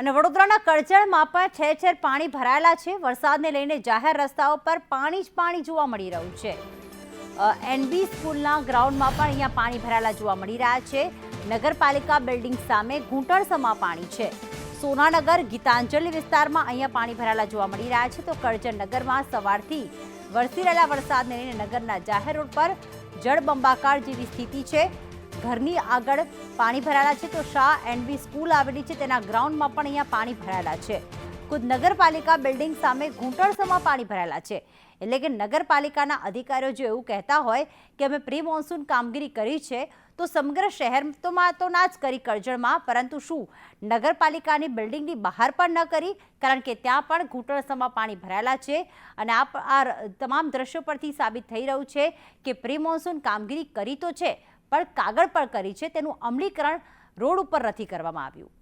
અને વડોદરાના કરજણમાં પણ ઠેર ઠેર પાણી ભરાયેલા છે. વરસાદને લઈને જાહેર રસ્તાઓ પર પાણી જ પાણી જોવા મળી રહ્યું છે. એનબી સ્કૂલના ગ્રાઉન્ડમાં પણ અહીંયા પાણી ભરાયેલા જોવા મળી રહ્યા છે. નગરપાલિકા બિલ્ડિંગ સામે ઘૂંટણસમાં પાણી છે. સોનાનગર, ગીતાંજલિ વિસ્તારમાં અહીંયા પાણી ભરાયેલા જોવા મળી રહ્યા છે. તો કરજણ નગરમાં સવારથી વરસી રહેલા વરસાદને લઈને નગરના જાહેર રોડ પર જળબંબાકાર જેવી સ્થિતિ છે. ઘરની આગળ પાણી ભરાયેલા છે તો શાહ એન્ડ સ્કૂલ આવેલી છે. તેના ગ્રાઉન્ડમાં પણ અહીંયા પાણી ભરાયેલા છે. ખુદ નગરપાલિકા બિલ્ડિંગ સામે ઘૂંટણસમાં પાણી ભરાયેલા છે. એટલે કે નગરપાલિકાના અધિકારીઓ જો એવું કહેતા હોય કે અમે પ્રી મોન્સૂન કામગીરી કરી છે, તો સમગ્ર શહેર તો ના જ કરી કરજણમાં, પરંતુ શું નગરપાલિકાની બિલ્ડિંગની બહાર પણ ન કરી, કારણ કે ત્યાં પણ ઘૂંટણસમાં પાણી ભરાયેલા છે. અને આ તમામ દ્રશ્યો પરથી સાબિત થઈ રહ્યું છે કે પ્રી મોન્સૂન કામગીરી કરી તો છે પણ કાગળ પર કરી છે તેનું અમલીકરણ રોડ ઉપર નથી કરવામાં આવ્યું.